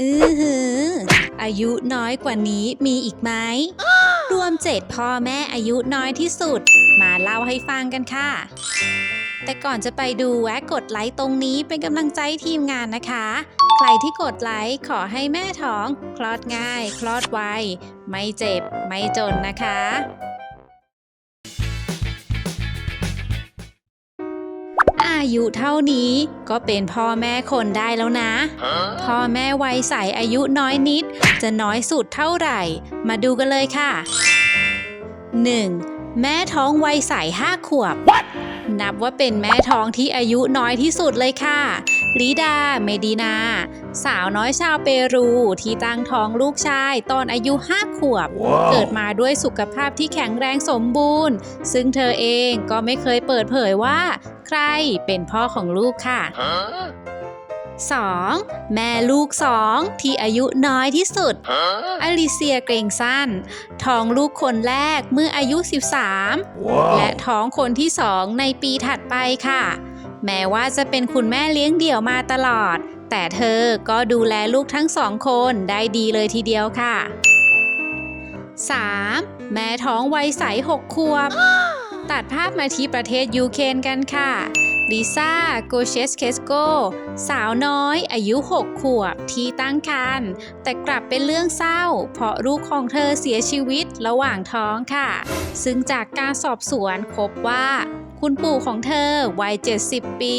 อือหือ อายุน้อยกว่านี้มีอีกไหม รวมเจ็ดพ่อแม่อายุน้อยที่สุด มาเล่าให้ฟังกันค่ะ แต่ก่อนจะไปดูแวะกดไลค์ตรงนี้เป็นกำลังใจทีมงานนะคะ ใครที่กดไลค์ขอให้แม่ท้อง คลอดง่าย คลอดไว ไม่เจ็บ ไม่จนนะคะ อายุเท่านี้ ก็เป็นพ่อแม่คนได้แล้วนะ พ่อแม่วัยใสอายุน้อยนิด จะน้อยสุดเท่าไหร่ มาดูกันเลยค่ะ 1. แม่ท้องวัยใสห้าขวบนับว่าเป็นแม่ท้องที่อายุน้อยที่สุดเลยค่ะลิดา เมดินา สาวน้อยชาวเปรูที่ตั้งท้องลูกชายตอนอายุห้าขวบเกิดมาด้วยสุขภาพที่แข็งแรงสมบูรณ์ ซึ่งเธอเองก็ไม่เคยเปิดเผยว่า ใครเป็นพ่อของลูกค่ะ Huh? 2. แม่ลูกสองที่อายุน้อยที่สุด Huh? อลิเซียเกรงสั้น ท้องลูกคนแรกเมื่ออายุ 13และ Whoa. ท้องคนที่สองในปีถัดไปค่ะ แม้ว่าจะเป็นคุณแม่เลี้ยงเดี่ยวมาตลอด แต่เธอก็ดูแลลูกทั้งสองคนได้ดีเลยทีเดียวค่ะ 3. แม่ท้องวัยใสหกขวบ ตัดภาพมาที่ประเทศยูเครนกันค่ะลิซ่าโกเชสเคสโกสาวน้อยอายุ 6 ขวบที่ตั้งครรภ์แต่กลับเป็นเรื่องเศร้า เพราะลูกของเธอเสียชีวิตระหว่างท้องค่ะ ซึ่งจากการสอบสวนพบว่า คุณปู่ของเธอวัย 70 ปี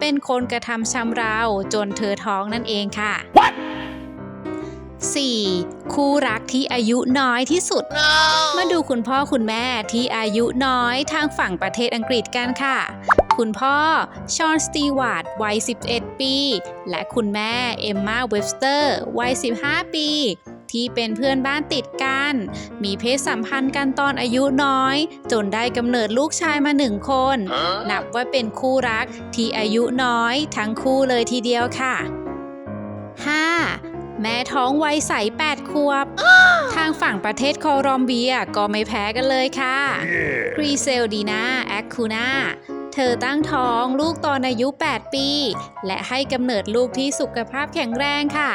เป็นคนกระทำชำเราจนเธอท้องนั่นเองค่ะ 4. คู่รักที่อายุน้อยที่สุดมาดูคุณพ่อคุณแม่ที่อายุน้อยทางฝั่งประเทศอังกฤษกันค่ะ คุณพ่อ ชอน สตีวาร์ด วัย 11 ปี และคุณแม่ เอมมา เวบสเตอร์ วัย 15 ปี ที่เป็นเพื่อนบ้านติดกัน มีเพศสัมพันธ์กันตอนอายุน้อย จนได้กำเนิดลูกชายมาหนึ่งคน นับว่าเป็นคู่รักที่อายุน้อยทั้งคู่เลยทีเดียวค่ะ 5. แม่ท้องวัยใส8ขวบ ทางฝั่งประเทศโคลอมเบียก็ไม่แพ้กันเลยค่ะ Yeah. กรีเซลดีนาแอคคูนาเธอตั้งท้องลูกตอนอายุ 8 ปี และให้กำเนิดลูกที่สุขภาพแข็งแรงค่ะ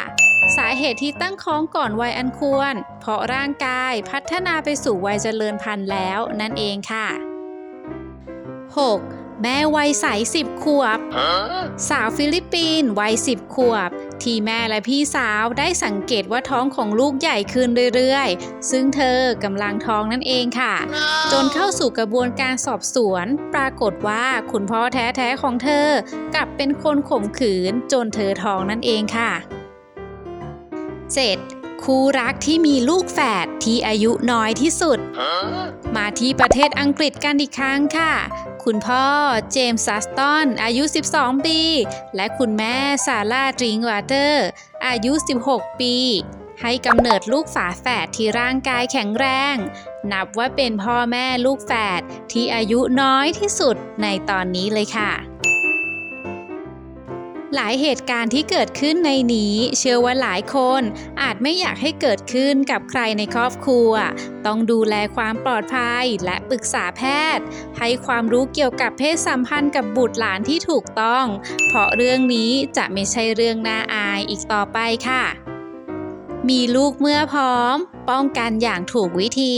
สาเหตุที่ตั้งท้องก่อนวัยอันควร เพราะร่างกายพัฒนาไปสู่วัยเจริญพันธุ์แล้วนั่นเองค่ะ 6. แม่วัยใส10ขวบ Huh? สาวฟิลิปปินส์วัย10ขวบ ที่แม่และพี่สาวได้สังเกตว่าท้องของลูกใหญ่ขึ้นเรื่อยๆ ซึ่งเธอกำลังท้องนั่นเองค่ะ จนเข้าสู่กระบวนการสอบสวน ปรากฏว่าคุณพ่อแท้ๆของเธอกลับเป็นคนข่มขืนจนเธอท้องนั่นเองค่ะ 7. คู่รักที่มีลูกแฝดที่อายุน้อยที่สุด Huh? มาที่ประเทศอังกฤษกันอีกครั้งค่ะ คุณพ่อเจมส์ซัสตันอายุ 12 ปี และคุณแม่ซาร่าดริงวาเตอร์ อายุ 16 ปี ให้กำเนิดลูกฝาแฝดที่ร่างกายแข็งแรง นับว่าเป็นพ่อแม่ลูกแฝดที่อายุน้อยที่สุดในตอนนี้เลยค่ะ หลายเหตุการณ์ที่เกิดขึ้นในนี้ เชื่อว่าหลายคนอาจไม่อยากให้เกิดขึ้นกับใครในครอบครัว ต้องดูแลความปลอดภัยและปรึกษาแพทย์ ให้ความรู้เกี่ยวกับเพศสัมพันธ์กับบุตรหลานที่ถูกต้อง เพราะเรื่องนี้จะไม่ใช่เรื่องน่าอายอีกต่อไปค่ะ มีลูกเมื่อพร้อม ป้องกันอย่างถูกวิธี